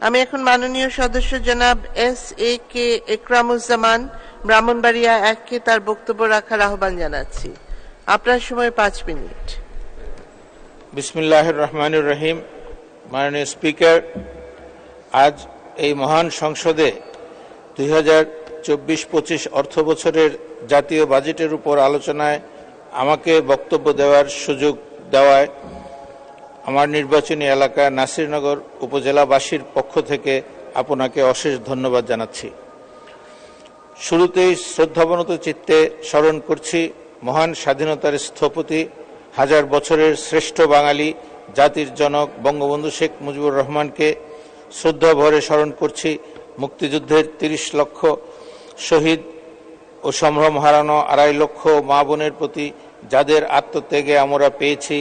আমি এখন মাননীয় সদস্য জনাব S A K Ekramuzzaman, Brahmanbaria এককে তার বক্তব্য রাখার আহ্বান জানাচ্ছি। আপনার সময় পাঁচ মিনিট। বিসমিল্লাহ রহমানুর রহিম। মাননীয় স্পিকার, আজ এই মহান সংসদে দুই হাজার চব্বিশ পঁচিশ অর্থ বছরের জাতীয় বাজেটের উপর আলোচনায় আমাকে বক্তব্য দেওয়ার সুযোগ দেওয়ায় আমার নির্বাচনী এলাকা নাসিরনগর উপজেলাবাসীর পক্ষ থেকে আপনাকে অশেষ ধন্যবাদ জানাচ্ছি। শুরুতেই শ্রদ্ধাবনত চিত্তে স্মরণ করছি মহান স্বাধীনতার স্থপতি, হাজার বছরের শ্রেষ্ঠ বাঙালি, জাতির জনক বঙ্গবন্ধু শেখ মুজিবুর রহমানকে শ্রদ্ধা ভরে স্মরণ করছি। মুক্তিযুদ্ধের তিরিশ লক্ষ শহীদ ও সম্ভ্রম হারানো আড়াই লক্ষ মা বোনের প্রতি যাদের আত্মত্যাগে আমরা পেয়েছি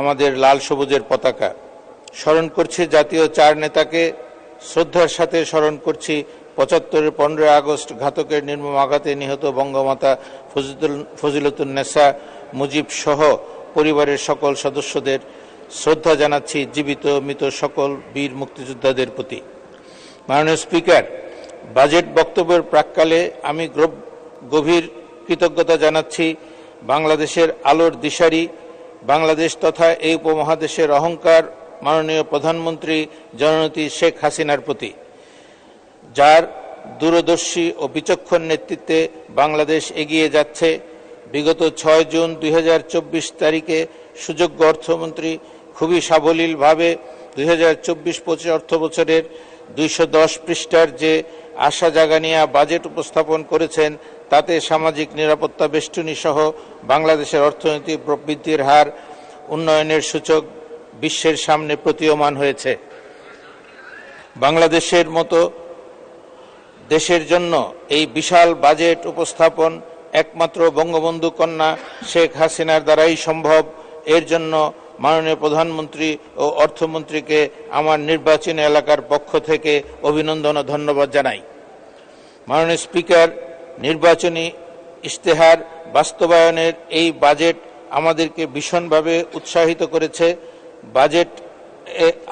আমাদের লাল সবুজের পতাকা। স্মরণ করছি জাতীয় চার নেতাকে। শ্রদ্ধার সাথে স্মরণ করছি পঁচাত্তরের পনেরোই আগস্ট ঘাতকের নির্মম আঘাতে নিহত বঙ্গমাতা ফজিলতুন্নেসা মুজিব সহ পরিবারের সকল সদস্যদের। শ্রদ্ধা জানাচ্ছি জীবিত, মৃত সকল বীর মুক্তিযোদ্ধাদের প্রতি। মাননীয় স্পিকার, বাজেট বক্তব্যের প্রাককালে আমি গভীর কৃতজ্ঞতা জানাচ্ছি বাংলাদেশের আলোর দিশারি বাংলাদেশ তথা এই উপমহাদেশের অহংকার মাননীয় প্রধানমন্ত্রী জননেত্রী শেখ হাসিনার প্রতি, যার দূরদর্শী ও বিচক্ষণ নেতৃত্বে বাংলাদেশ এগিয়ে যাচ্ছে, বিগত ছয় জুন দুই হাজার চব্বিশ তারিখে সুযোগ্য অর্থমন্ত্রী খুবই সাবলীলভাবে দুই হাজার চব্বিশ পঁচিশ অর্থ বছরের দুইশো দশ পৃষ্ঠার যে আশা জাগানিয়া বাজেট উপস্থাপন করেছেন তাতে সামাজিক নিরাপত্তা বেষ্টনী সহ বাংলাদেশের অর্থনৈতিক প্রবৃদ্ধির হার উন্নয়নের সূচক বিশ্বের সামনে প্রতীয়মান হয়েছে। বাংলাদেশের মতো দেশের জন্য এই বিশাল বাজেট উপস্থাপন একমাত্র বঙ্গবন্ধু কন্যা শেখ হাসিনার দ্বারাই সম্ভব। এর জন্য মাননীয় প্রধানমন্ত্রী ও অর্থমন্ত্রীকে আমার নির্বাচনী এলাকার পক্ষ থেকে অভিনন্দন ও ধন্যবাদ জানাই। মাননীয় স্পিকার নির্বাচনী ইশতেহার বাস্তবায়নের এই বাজেট আমাদেরকে ভীষণভাবে উৎসাহিত করেছে। বাজেট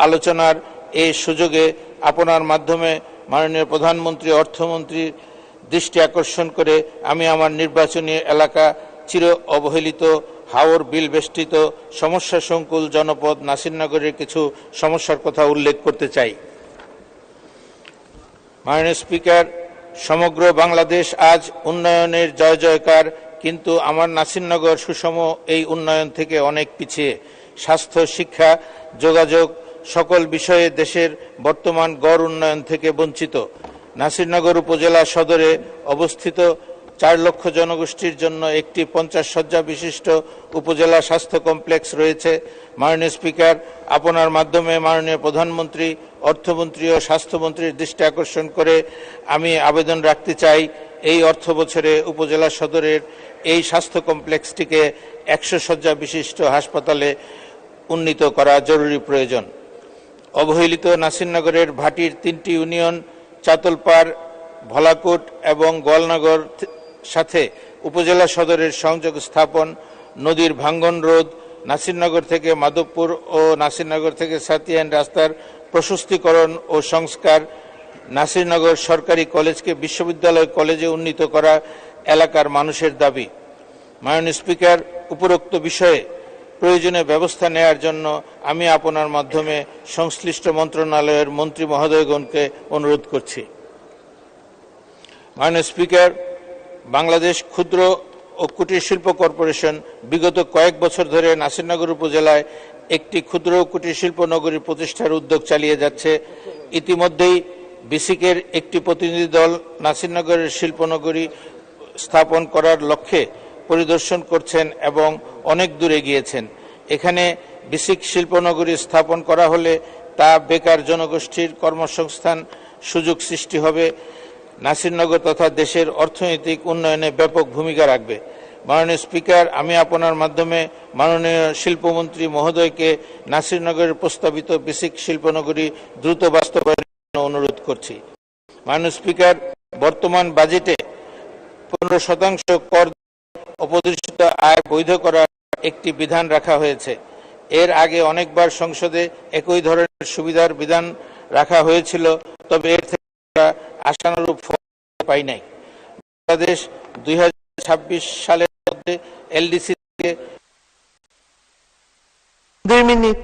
আলোচনার এই সুযোগে আপনার মাধ্যমে মাননীয় প্রধানমন্ত্রী, অর্থমন্ত্রীর দৃষ্টি আকর্ষণ করে আমি আমার নির্বাচনী এলাকা চির অবহেলিত, হাওর বিল বেষ্টিত, সমস্যা সংকুল জনপদ নাসিরনগরের কিছু সমস্যার কথা উল্লেখ করতে চাই। মাননীয় স্পিকার সমগ্র বাংলাদেশ আজ উন্নয়নের জয় জয়কার, কিন্তু আমার নাসিরনগর সুষম এই উন্নয়ন থেকে অনেক পিছিয়ে। স্বাস্থ্য, শিক্ষা, যোগাযোগ সকল বিষয়ে দেশের বর্তমান গড় উন্নয়ন থেকে বঞ্চিত। নাসিরনগর উপজেলা সদরে অবস্থিত চার লক্ষ জনগোষ্ঠীর জন্য একটি পঞ্চাশ শয্যা বিশিষ্ট উপজেলা স্বাস্থ্য কমপ্লেক্স রয়েছে। মাননীয় স্পিকার, আপনার মাধ্যমে মাননীয় প্রধানমন্ত্রী, অর্থমন্ত্রী ও স্বাস্থ্যমন্ত্রীর দৃষ্টি আকর্ষণ করে আমি আবেদন রাখতে চাই এই অর্থ বছরে উপজেলা সদরের এই স্বাস্থ্য কমপ্লেক্সটিকে একশো শয্যা বিশিষ্ট হাসপাতালে উন্নীত করা জরুরি প্রয়োজন। অবহেলিত নাসিরনগরের ভাটির তিনটি ইউনিয়ন, চাতলপাড়, ভলাকুট এবং গোয়ালনগর সাথে উপজেলা সদরের সংযোগ স্থাপন, নদীর ভাঙ্গন রোধ, নাসিরনগর থেকে মাধবপুর ও নাসিরনগর থেকে সাতিয়ান রাস্তার প্রশস্তিকরণ ও সংস্কার, নাসিরনগর সরকারি কলেজকে বিশ্ববিদ্যালয় কলেজে উন্নীত করা এলাকার মানুষের দাবি। মায়ন স্পিকার, উপরোক্ত বিষয়ে প্রয়োজনীয় ব্যবস্থা নেয়ার জন্য আমি আপনার মাধ্যমে সংশ্লিষ্ট মন্ত্রণালয়ের মন্ত্রী মহোদয়গণকে অনুরোধ করছি। মাননীয় স্পিকার বাংলাদেশ ক্ষুদ্র ও কুটির শিল্প কর্পোরেশন বিগত কয়েক বছর ধরে নাসিরনগর উপজেলায় একটি ক্ষুদ্র ও কুটির শিল্প নগরী প্রতিষ্ঠার উদ্যোগ চালিয়ে যাচ্ছে। ইতিমধ্যেই বিসিকের একটি প্রতিনিধি দল নাসিরনগরের শিল্পনগরী স্থাপন করার লক্ষ্যে পরিদর্শন করছেন এবং অনেক দূরে গিয়েছেন এখানে বিসিক শিল্পনগরী স্থাপন করা হলে তা বেকার জনগোষ্ঠীর কর্মসংস্থান সুযোগ সৃষ্টি হবে। নাসিরনগর তথা দেশের অর্থনৈতিক উন্নয়নে ব্যাপক ভূমিকা রাখবে। মাননীয় স্পিকার, আমি আপনার মাধ্যমে মাননীয় শিল্পমন্ত্রী মহোদয়কে নাসিরনগরের প্রস্তাবিত বেসিক শিল্পনগরী দ্রুত বাস্তবায়নের অনুরোধ করছি। মাননীয় স্পিকার, বর্তমান বাজেটে পনেরো শতাংশ কর অপদর্শিত আয় বৈধ করার একটি বিধান রাখা হয়েছে। এর আগে অনেকবার সংসদে একই ধরনের সুবিধার বিধান রাখা হয়েছিল, তবে এর থেকে আশানুরূপ ফল পাই নাই। বাংলাদেশ দুই হাজার ছাব্বিশ সালের মধ্যে এলডিসি থেকে দুই মিনিট।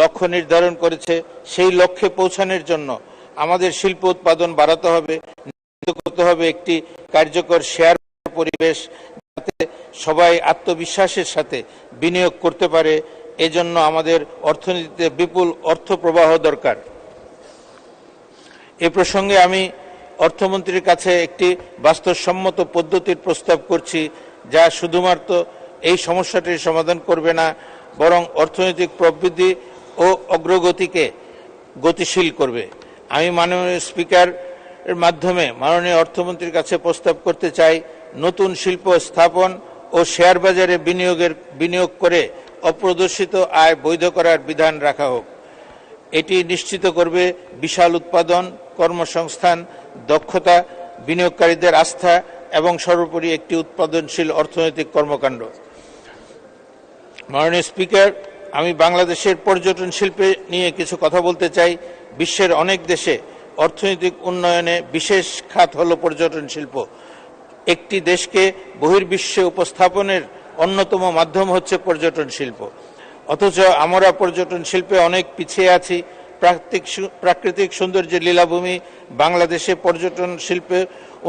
লক্ষ্য নির্ধারণ করেছে সেই লক্ষ্যে পৌঁছানোর জন্য আমাদের শিল্প উৎপাদন বাড়াতে হবে করতে হবে একটি কার্যকর শেয়ার পরিবেশ যাতে সবাই আত্মবিশ্বাসের সাথে বিনিয়োগ করতে পারে। এজন্য আমাদের অর্থনীতিতে বিপুল অর্থ প্রবাহ দরকার। এ প্রসঙ্গে আমি অর্থমন্ত্রীর কাছে একটি বাস্তবসম্মত পদ্ধতির প্রস্তাব করছি, যা শুধুমাত্র এই সমস্যাটির সমাধান করবে না, বরং অর্থনৈতিক প্রবৃদ্ধি ও অগ্রগতিকে গতিশীল করবে। আমি মাননীয় স্পিকার এর মাধ্যমে মাননীয় অর্থমন্ত্রীর কাছে প্রস্তাব করতে চাই, নতুন শিল্প স্থাপন ও শেয়ার বাজারে বিনিয়োগের, বিনিয়োগ করে অপ্রদর্শিত আয় বৈধ করার বিধান রাখা হোক। এটি নিশ্চিত করবে বিশাল উৎপাদন, কর্মসংস্থান, দক্ষতা, বিনিয়োগকারীদের আস্থা এবং সর্বোপরি একটি উৎপাদনশীল অর্থনৈতিক কর্মকাণ্ড। মাননীয় স্পিকার, আমি বাংলাদেশের পর্যটন শিল্পে নিয়ে কিছু কথা বলতে চাই। বিশ্বের অনেক দেশে অর্থনৈতিক উন্নয়নে বিশেষ খাত হল পর্যটন শিল্প। একটি দেশকে বহির্বিশ্বে উপস্থাপনের অন্যতম মাধ্যম হচ্ছে পর্যটন শিল্প। অথচ আমরা পর্যটন শিল্পে অনেক পিছিয়ে আছি। প্রাকৃতিক প্রাকৃতিক সৌন্দর্যের লীলাভূমি বাংলাদেশে পর্যটন শিল্পে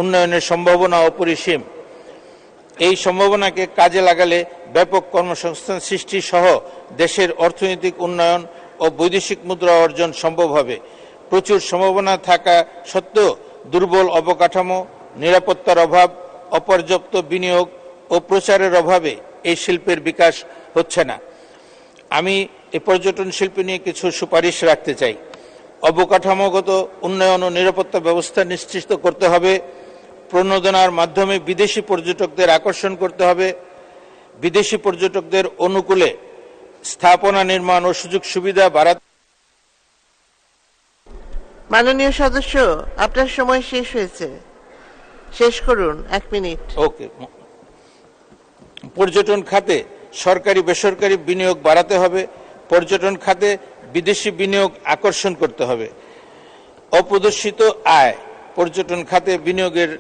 উন্নয়নের সম্ভাবনা অপরিসীম। এই সম্ভাবনাকে কাজে লাগালে ব্যাপক কর্মসংস্থান সৃষ্টি সহ দেশের অর্থনৈতিক উন্নয়ন ও বৈদেশিক মুদ্রা অর্জন সম্ভব হবে। প্রচুর সম্ভাবনা থাকা সত্ত্বেও দুর্বল অবকাঠামো, নিরাপত্তার অভাব, অপর্যাপ্ত বিনিয়োগ ও প্রচারের অভাবে এই শিল্পের বিকাশ হচ্ছে না। আমি এই পর্যটন শিল্প নিয়ে কিছু সুপারিশ রাখতে চাই। অবকাঠামোগত উন্নয়ন ও নিরাপত্তা ব্যবস্থা নিশ্চিত করতে হবে। প্রণোদনার মাধ্যমে বিদেশি পর্যটকদের আকর্ষণ করতে হবে। বিদেশি পর্যটকদের অনুকূলে স্থাপনা নির্মাণ ও সুযোগ সুবিধা বাড়াতে মাননীয় সদস্য আপনার সময় শেষ হয়েছে। শেষ করুন এক মিনিট। ওকে। পর্যটন খাতে সরকারি বেসরকারি বিনিয়োগ বাড়াতে হবে, পর্যটন খাতে বিদেশি বিনিয়োগ আকর্ষণ করতে হবে। অপ্রদর্শিত আয় পর্যটন খাতে বিনিয়োগের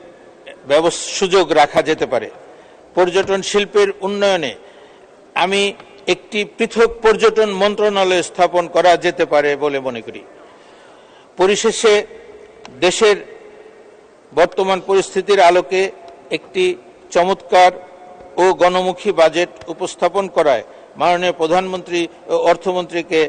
সুযোগ রাখা যেতে পারে। পর্যটন শিল্পের উন্নয়নে আমি একটি পৃথক পর্যটন মন্ত্রণালয় স্থাপন করা যেতে পারে বলে মনে করি। পরিশেষে দেশের বর্তমান পরিস্থিতির আলোকে একটি চমৎকার ও গণমুখী বাজেট উপস্থাপন করায় মাননীয় প্রধানমন্ত্রী ও অর্থমন্ত্রীকে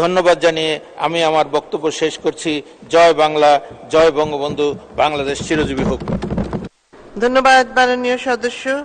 ধন্যবাদ জানিয়ে আমি আমার বক্তব্য শেষ করছি। জয় বাংলা, জয় বঙ্গবন্ধু, বাংলাদেশ চিরজীবী হোক। ধন্যবাদ মাননীয় সদস্য।